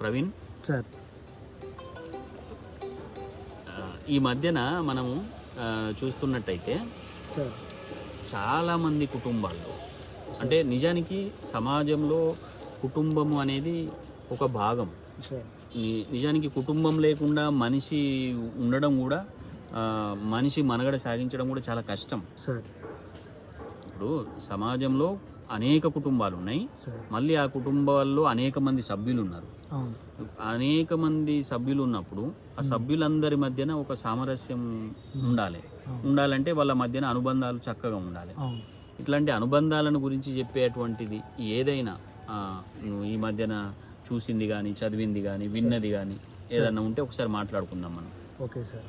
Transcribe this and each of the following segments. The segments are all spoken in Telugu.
ప్రవీణ్? సార్. ఈ మధ్యన మనము చూస్తున్నట్టయితే సార్. చాలామంది కుటుంబాల్లో అంటే నిజానికి సమాజంలో కుటుంబము అనేది ఒక భాగం. నిజానికి కుటుంబం లేకుండా మనిషి ఉండడం కూడా మనిషి మనగడ సాగించడం కూడా చాలా కష్టం. సార్. ఇప్పుడు సమాజంలో అనేక కుటుంబాలు ఉన్నాయి. మళ్ళీ ఆ కుటుంబాల్లో అనేక మంది సభ్యులు ఉన్నారు అనేక మంది సభ్యులు ఉన్నప్పుడు ఆ. సభ్యులందరి మధ్యన ఒక సామరస్యం ఉండాలి. ఉండాలంటే వాళ్ళ మధ్యన అనుబంధాలు చక్కగా ఉండాలి. ఇట్లాంటి అనుబంధాలను గురించి చెప్పేటువంటిది ఏదైనా ఈ మధ్యన చూసింది కానీ చదివింది కానీ విన్నది కానీ ఏదన్నా ఉంటే ఒకసారి మాట్లాడుకుందాం మనం. Okay sir.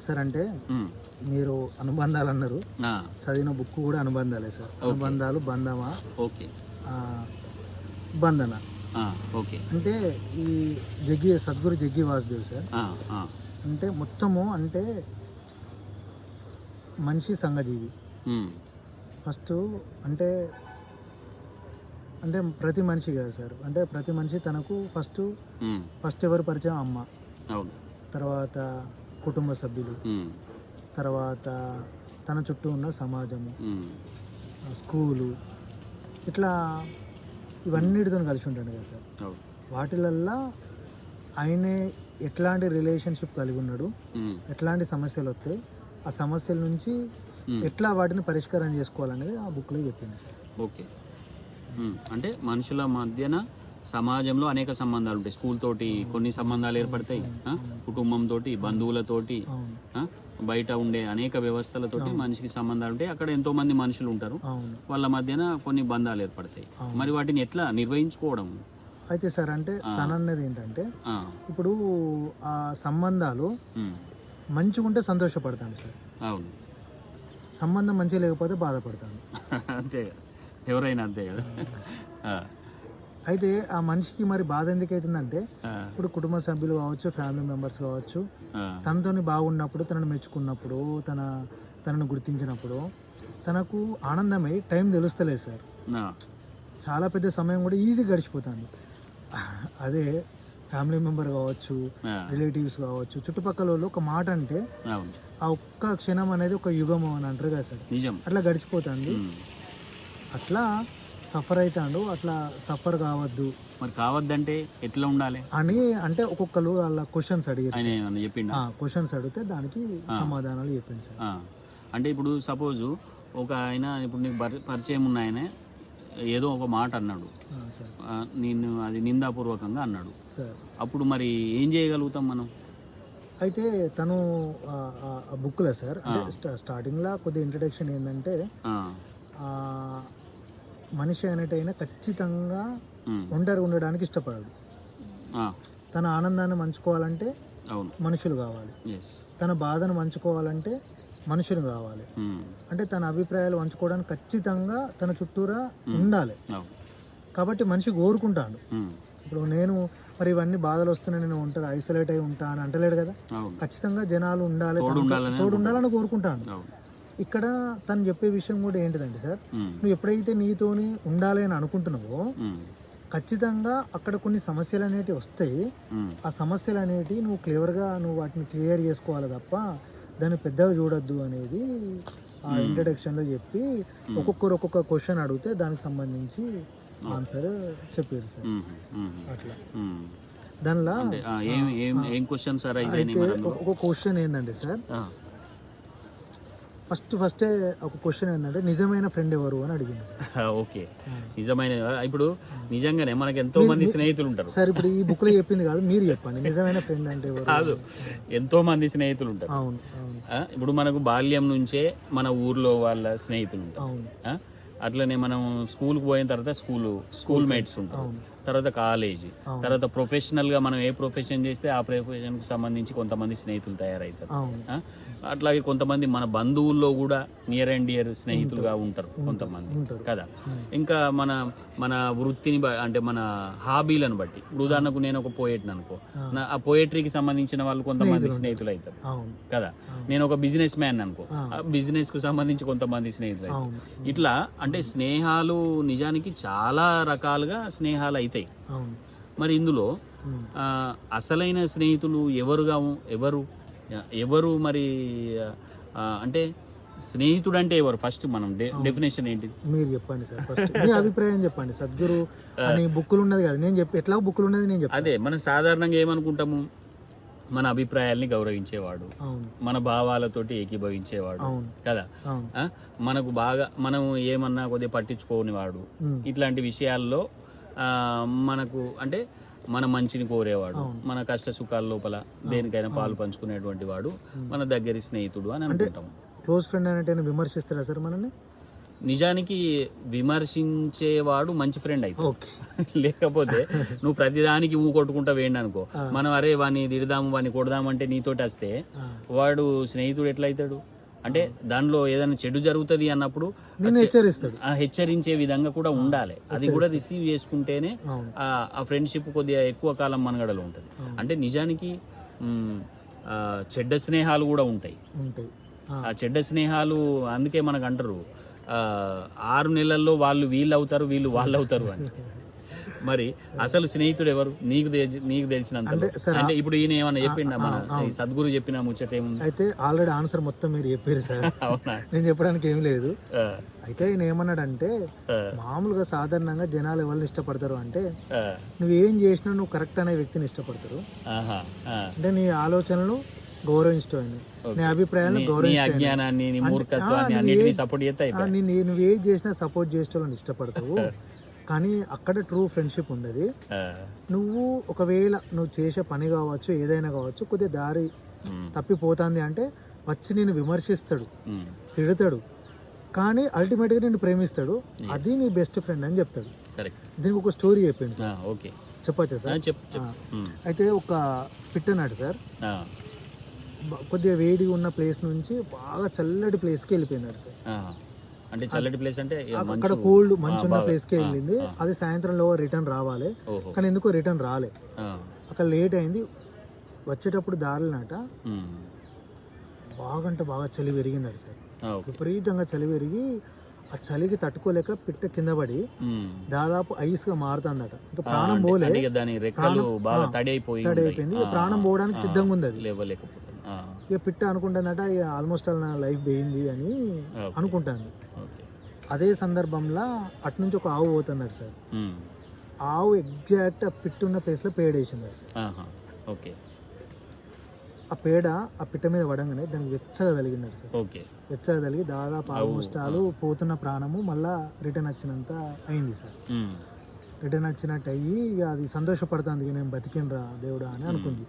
సార్ అంటే మీరు అనుబంధాలు అన్నారు చదివిన బుక్ కూడా అనుబంధాలే సార్. అనుబంధాలు బంధమా? ఓకే. బంధన. ఓకే. అంటే ఈ జగ్గి సద్గురు జగ్గి వాసుదేవ్ సార్. అంటే మొత్తము అంటే మనిషి సంఘజీవి. ఫస్ట్ అంటే అంటే ప్రతి మనిషి కదా సార్. అంటే ప్రతి మనిషి తనకు ఫస్ట్ ఫస్ట్ ఎవరు పరిచయం? అమ్మ. తర్వాత కుటుంబ సభ్యులు. తర్వాత తన చుట్టూ ఉన్న సమాజము. స్కూలు. ఇట్లా ఇవన్నిటితో కలిసి ఉంటాడు కదా సార్. వాటిలల్లా ఆయనే ఎట్లాంటి రిలేషన్షిప్ కలిగి ఉన్నాడు ఎట్లాంటి సమస్యలు వస్తాయి ఆ సమస్యల నుంచి ఎట్లా వాటిని పరిష్కారం చేసుకోవాలనేది ఆ బుక్లో చెప్పింది సార్. ఓకే. అంటే మనుషుల మధ్యన సమాజంలో అనేక సంబంధాలు ఉంటాయి. స్కూల్ తోటి కొన్ని సంబంధాలు ఏర్పడతాయి. ఆ? కుటుంబంతోటి బంధువులతోటి? బయట ఉండే అనేక వ్యవస్థలతోటి. మనిషికి సంబంధాలు ఉంటాయి. అక్కడ ఎంతో మంది మనుషులు ఉంటారు. వాళ్ళ మధ్యన కొన్ని బంధాలు ఏర్పడతాయి. మరి వాటిని ఎట్లా నిర్వహించుకోవడం? అయితే సార్ అంటే. తనన్నది ఏంటంటే ఇప్పుడు ఆ సంబంధాలు మంచిగా ఉంటే సంతోషపడతాను సార్. అవును. సంబంధం మంచిగా లేకపోతే బాధపడతాను. అంతే ఎవరైనా అంతే కదా. అయితే ఆ మనిషికి మరి బాధ ఎందుకు అవుతుందంటే ఇప్పుడు కుటుంబ సభ్యులు కావచ్చు ఫ్యామిలీ మెంబర్స్ కావచ్చు తనతోని బాగున్నప్పుడు తనను మెచ్చుకున్నప్పుడు తన తనను గుర్తించినప్పుడు తనకు ఆనందమై టైం తెలుస్తలేదు సార్. చాలా పెద్ద సమయం కూడా ఈజీ గడిచిపోతుంది. అదే ఫ్యామిలీ మెంబర్ కావచ్చు రిలేటివ్స్ కావచ్చు చుట్టుపక్కల వాళ్ళు ఒక మాట అంటే ఆ ఒక్క క్షణం అనేది ఒక యుగం అని అంటారు కదా సార్. అట్లా గడిచిపోతుంది. అట్లా సఫర్ అవుతాడు అట్లా సఫర్ కావద్దు. మరి కావద్దంటే ఎట్లా ఉండాలి? అని అంటే ఒక్కొక్కరు వాళ్ళ క్వశ్చన్స్ అడిగారు చెప్పిండా? క్వశ్చన్స్ అడిగితే దానికి. సమాధానాలు చెప్పింది సార్. అంటే ఇప్పుడు సపోజు ఒక ఆయన ఇప్పుడు నీకు పరి- పరిచయం ఉన్న ఆయన ఏదో ఒక మాట అన్నాడు. నిన్ను అది నిందాపూర్వకంగా అన్నాడు. సార్. అప్పుడు మరి ఏం చేయగలుగుతాం మనం? అయితే తను బుక్లో సార్. అంటే స్టార్టింగ్లో కొద్దిగా ఇంట్రడక్షన్ ఏంటంటే మనిషి అనేటైనా ఖచ్చితంగా ఒంటరి ఉండడానికి ఇష్టపడాడు. తన ఆనందాన్ని పంచుకోవాలంటే అవును. మనుషులు కావాలి. తన బాధను పంచుకోవాలంటే మనుషులు కావాలి. అంటే తన అభిప్రాయాలు పంచుకోవడానికి ఖచ్చితంగా తన చుట్టూరా. ఉండాలి. కాబట్టి మనిషి కోరుకుంటాడు. ఇప్పుడు నేను మరి ఇవన్నీ బాధలు వస్తున్నాయి నేను ఉంటాను ఐసోలేట్ అయి ఉంటా అని అంటలేడు కదా? ఖచ్చితంగా జనాలు ఉండాలి తోడు ఉండాలని కోరుకుంటాను ఇక్కడ తను చెప్పే విషయం కూడా ఏంటిదంటే సార్ నువ్వు ఎప్పుడైతే నీతోని ఉండాలి అని అనుకుంటున్నావో ఖచ్చితంగా అక్కడ కొన్ని సమస్యలు అనేటివి వస్తాయి. ఆ సమస్యలు అనేటివి నువ్వు క్లియర్గా నువ్వు వాటిని క్లియర్ చేసుకోవాలి తప్ప దాన్ని పెద్దగా చూడొద్దు అనేది ఆ. ఇంట్రడక్షన్లో చెప్పి ఒక్కొక్కరు ఒక్కొక్క క్వశ్చన్ అడిగితే దానికి సంబంధించి. ఆన్సర్ చెప్పారు సార్. అట్లా. దానిలో అయితే? ఒక క్వశ్చన్ ఏంటంటే సార్ ఫస్ట్ ఫస్టే ఒక క్వశ్చన్ ఏంటంటే నిజమైన ఫ్రెండ్ ఎవరు? అని అడిగింది ఓకే. నిజమైన ఇప్పుడు నిజంగానే మనకి ఎంతో మంది స్నేహితులు ఉంటారు. సార్ ఇప్పుడు ఈ బుక్లో చెప్పింది కాదు మీరు చెప్పండి. నిజమైన ఫ్రెండ్ అంటే ఎవరు? కాదు. ఎంతో మంది స్నేహితులు ఉంటారు. అవును ఇప్పుడు మనకు బాల్యం నుంచే మన ఊర్లో వాళ్ళ స్నేహితులు ఉంటారు. అట్లనే మనం స్కూల్కి పోయిన తర్వాత స్కూల్ స్కూల్ మేట్స్ ఉంటారు. తర్వాత కాలేజీ. తర్వాత ప్రొఫెషనల్గా మనం ఏ ప్రొఫెషన్ చేస్తే ఆ ప్రొఫెషన్కు సంబంధించి కొంతమంది స్నేహితులు తయారవుతారు అట్లాగే కొంతమంది మన బంధువుల్లో కూడా నియర్ అండ్ డియర్ స్నేహితులుగా ఉంటారు. కొంతమంది. కదా? ఇంకా మన మన వృత్తిని అంటే మన హాబీలను బట్టి. ఇప్పుడు ఉదాహరణకు నేను ఒక పోయేట్ని అనుకో. ఆ, పోయేట్రీకి సంబంధించిన వాళ్ళు కొంతమంది స్నేహితులు అవుతారు కదా? నేను ఒక బిజినెస్ మ్యాన్ అనుకో. ఆ. బిజినెస్కు సంబంధించి కొంతమంది స్నేహితులు అవుతారు. ఇట్లా అంటే స్నేహాలు నిజానికి చాలా రకాలుగా స్నేహాలు అవుతాయి మరి ఇందులో అసలైన స్నేహితులు ఎవరుగా ఎవరు? ఎవరు మరి అంటే స్నేహితుడు అంటే ఎవరు? ఫస్ట్ మనం. డెఫినేషన్ ఏంటి? మీరు చెప్పండి సార్ ఫస్ట్. మీ అభిప్రాయం చెప్పండి. సద్గురు అని బుక్కులు ఉన్నది కదా నేను చెప్పి ఎట్లా బుక్కులు ఉన్నది నేను చెప్తాను అదే మనం సాధారణంగా ఏమనుకుంటాము? మన అభిప్రాయాల్ని గౌరవించేవాడు. మన భావాలతోటి ఏకీభవించేవాడు. కదా? మనకు బాగా మనం ఏమన్నా కొద్దిగా పట్టించుకోని వాడు. ఉమ్. ఇట్లాంటి విషయాల్లో మనకు అంటే మన మంచిని కోరేవాడు. మన కష్ట సుఖాల లోపల దేనికైనా. పాలు పంచుకునేటువంటి వాడు. మన దగ్గరి స్నేహితుడు అని అనుకుంటాం క్లోజ్ ఫ్రెండ్ అంటే విమర్శిస్తారా సార్ మనల్ని నిజానికి విమర్శించేవాడు మంచి ఫ్రెండ్ అయితే లేకపోతే నువ్వు ప్రతిదానికి ఊ కొట్టుకుంటా వేయండి అనుకో. మనం అరే వాడిని తిడదాము వాడిని కొడదామంటే నీతోటి వస్తే. వాడు స్నేహితుడు ఎట్లయితాడు అంటే దానిలో ఏదైనా చెడు జరుగుతుంది అన్నప్పుడు హెచ్చరిస్తాడు. ఆ హెచ్చరించే విధంగా కూడా ఉండాలి. అది కూడా. రిసీవ్ చేసుకుంటేనే ఆ ఫ్రెండ్షిప్ కొద్దిగా ఎక్కువ కాలం మనగడలో ఉంటుంది. అంటే నిజానికి చెడ్డ స్నేహాలు కూడా ఉంటాయి. ఉంటాయి. ఆ. చెడ్డ స్నేహాలు అందుకే మనకు అంటారు ఆరు నెలల్లో వాళ్ళు వీళ్ళు అవుతారు వీళ్ళు వాళ్ళు అవుతారు అని. మరి అసలు స్నేహితుడు ఎవరు? నీకు నీకు తెలిసినంత అంటే ఇప్పుడు ఈయన ఏమన్నా చెప్పిండ? మన సద్గురు చెప్పిన ముచ్చట ఏముంది? అయితే ఆల్రెడీ ఆన్సర్ మొత్తం మీరు చెప్పారు సార్. నేను చెప్పడానికి ఏం లేదు. అయితే ఆయన ఏమన్నాడంటే మామూలుగా సాధారణంగా జనాలు ఎవరిని ఇష్టపడతారు అంటే నువ్వు ఏం చేసినా నువ్వు కరెక్ట్ అనే వ్యక్తిని ఇష్టపడతారు. అంటే నీ ఆలోచనలు గౌరవించడం. నీ అభిప్రాయాలను నీ- నీ గౌరవించడం అజ్ఞానాన్ని నీ అంటే- మూర్ఖత్వాన్ని ఆ, అన్నిటిని నువ్వు ఏ- ఏది చేసినా సపోర్ట్ చేసేటోళ్ళని ఇష్టపడతావు. కానీ అక్కడ ట్రూ ఫ్రెండ్షిప్ ఉండదు. నువ్వు ఒకవేళ నువ్వు చేసే పని కావచ్చు ఏదైనా కావచ్చు కొద్దిగా దారి తప్పిపోతుంది అంటే వచ్చి నేను విమర్శిస్తాడు తిడతాడు. కానీ అల్టిమేట్గా నేను ప్రేమిస్తాడు. అది నీ బెస్ట్ ఫ్రెండ్ అని చెప్తాడు. దీనికి ఒక స్టోరీ చెప్పింది సార్. ఓకే. చెప్పచ్చా సార్? అయితే ఒక పిట్టనాడు సార్. కొద్దిగా వేడి ఉన్న ప్లేస్ నుంచి బాగా చల్లటి ప్లేస్కి వెళ్ళిపోయినాడు సార్. అంటే చల్లటి ప్లేస్ అంటే అక్కడ కోల్డ్ మంచు ఉన్న బాగా. ప్లేస్కి ఆ, వెళ్ళింది. అది సాయంత్రంలో రిటర్న్ రావాలి. కానీ ఎందుకో రిటర్న్ రాలే. అక్కడ లేట్ అయింది. వచ్చేటప్పుడు దారినాట ఉమ్, బాగా అంటే బాగా చలి పెరిగిందట సార్. విపరీతంగా చలి పెరిగి ఆ చలికి తట్టుకోలేక పిట్ట కింద పడి. దాదాపు ఐస్గా మారుతుందట. ఇంకా ప్రాణం అంటే- పోలే. అంటే ఇక దాని రెక్కలు ప్రాణం- బాగా ఆ, తడి. అయిపోయింది. ప్రాణం పోవడానికి సిద్ధంగా ఉంది అది. ఇక పిట్ట అనుకుంటుందట ఇక ఆల్మోస్ట్ ఆల్ నా లైఫ్ పోయింది అని అనుకుంటుంది. అదే సందర్భంలో అటు నుంచి ఒక ఆవు పోతుందట సార్. ఆవు ఎగ్జాక్ట్ ఆ పిట్ట ఉన్న ప్లేస్లో పేడేసింది సార్. ఆహా, ఓకే. ఆ పేడ ఆ పిట్ట మీద పడంగానే దానికి వెచ్చగా తలిగిందట సార్. ఓకే. వెచ్చగా తలిగి దాదాపు ఆల్మోస్ట్ ఆలు పోతున్న ప్రాణము మళ్ళా రిటర్న్ వచ్చినంత అయింది సార్. రిటర్న్ వచ్చినట్టు అయ్యి ఇక అది సంతోషపడుతుంది ఇక నేను బతికినరా దేవుడా అని అనుకుంది.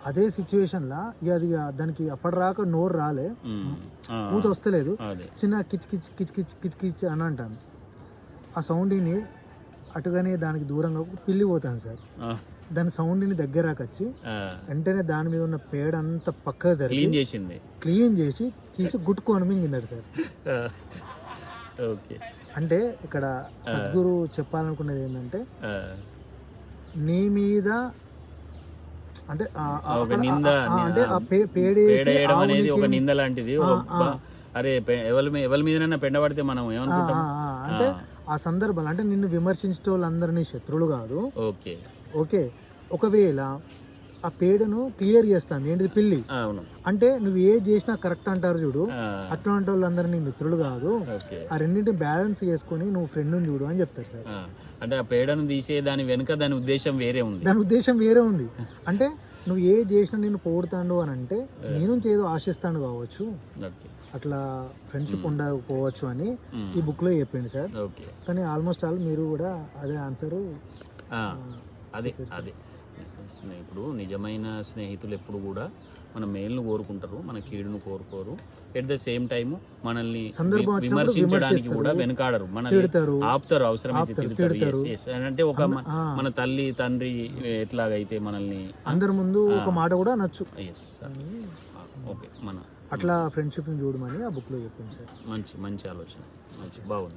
అదే సిచ్యువేషన్లో ఇక అది దానికి అప్పటిరాక నోరు రాలే. మూత వస్తలేదు. చిన్న కిచ్ కిచ్ కిచ్ కిచ్ కిచ్ కిచ్ అని అంటాను ఆ సౌండ్ని అటుగానే దానికి దూరంగా పిల్లి పోతాను సార్. దాని సౌండ్ని దగ్గరకు వచ్చి ఆ, వెంటనే దాని మీద ఉన్న పేడ అంతా పక్కగా క్లీన్ చేసింది. క్లీన్ చేసి తీసి గుట్టుకొని మింగిందట సార్. ఓకే. అంటే ఇక్కడ సద్గురు చెప్పాలనుకున్నది ఏంటంటే నీ మీద అంటే అంటే పేడేయడం అనేది ఒక నింద లాంటిది. అరే ఎవరి ఎవరి మీదనైనా పెండ పడితే మనం ఏమనుకుంటాం? అంటే ఆ. సందర్భాలు అంటే నిన్ను విమర్శించే వాళ్ళందరినీ శత్రువులు కాదు. ఓకే. ఓకే. ఒకవేళ ఆ పేడను క్లియర్ చేస్తాను ఏంటిది పిల్లి? అవును. అంటే నువ్వు ఏ చేసినా కరెక్ట్ అంటారు చూడు. ఆ, అట్లాంటి వాళ్ళందరినీ మిత్రులు కాదు. ఆ రెండింటిని బ్యాలెన్స్ చేసుకొని నువ్వు ఫ్రెండ్ని చూడు అని చెప్తారు సార్. అంటే ఆ పేడను తీసే దాని వెనుక దాని ఉద్దేశం వేరే ఉంది. దాని ఉద్దేశం వేరే ఉంది. అంటే నువ్వు ఏ చేసినా నేను పోడుతాడు అని అంటే నీ నుంచి ఏదో ఆశిస్తాడు కావచ్చు. అట్లా ఫ్రెండ్షిప్. ఉండకపోవచ్చు అని ఈ బుక్లో చెప్పింది సార్. ఓకే. కానీ ఆల్మోస్ట్ ఆల్ మీరు కూడా అదే ఆన్సర్ అదే. అదే. ఇప్పుడు నిజమైన స్నేహితులు ఎప్పుడు కూడా మన మేలును కోరుకుంటారు మన కీడును కోరుకోరు. ఎట్ ద సేమ్ టైం మనల్ని విమర్శించడానికి. కూడా వెనకాడరు. మనల్ని ఆపుతారు అవసరమైతే. అంటే ఒక మన- తల్లి తండ్రి ఎట్లాగైతే మనల్ని అందరి ముందు. ఒక మాట కూడా నచ్చు ఎస్ ఓకే మన అట్లా ఫ్రెండ్షిప్ని చూడమని ఆ బుక్లో చెప్పింది సార్ మంచి మంచి ఆలోచన. మంచి బాగుంది.